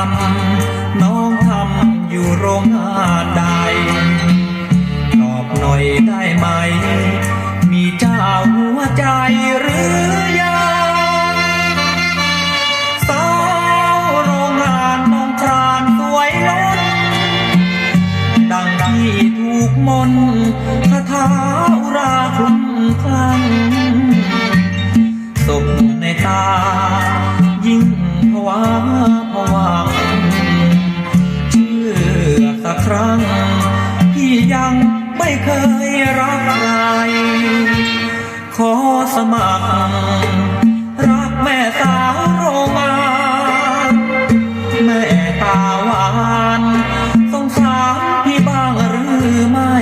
ำน้องทำอยู่โรงงานใดตอบหน่อยได้ไหม มีเจ้าหัวใจหรือยังสาวโรงงานมองครานสวยล้นดังที่ถูกมนคาถาราคลุ้มคลั่งสุขในตา ยิ่งภาวะผวัง งไม่เคยรักใคร ขอสมัคร รักแม่สาวโรงงานแม่ตาหวานสงสารพี่บ้างหรือไม่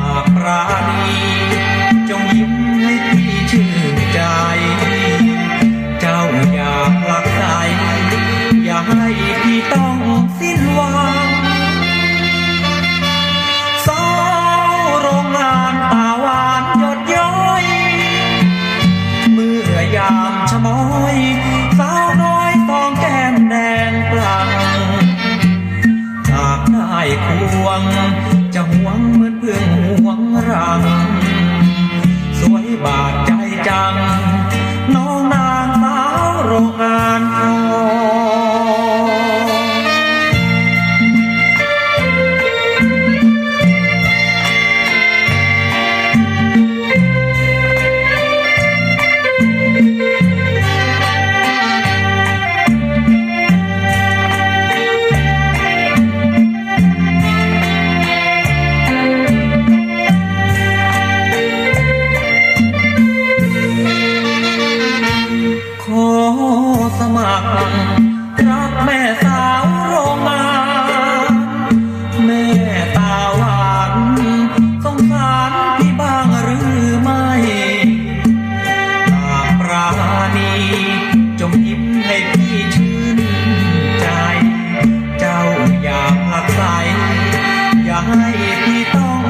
หากปราณีจงยิ้มให้พี่ชื่นใจ เจ้าอย่าผลักใสอย่าให้พี่ต้องสิ้นหวัง วงเหมือนเพื่อนหวงรัง รักแม่สาวโรงงานแม่ตาหวานสงสารพี่บ้งหรือไม่ตาปราณีจงยิ้มให้พี่ชื่นใจ เจ้าอยากไสอย่าให้พี่ต้อง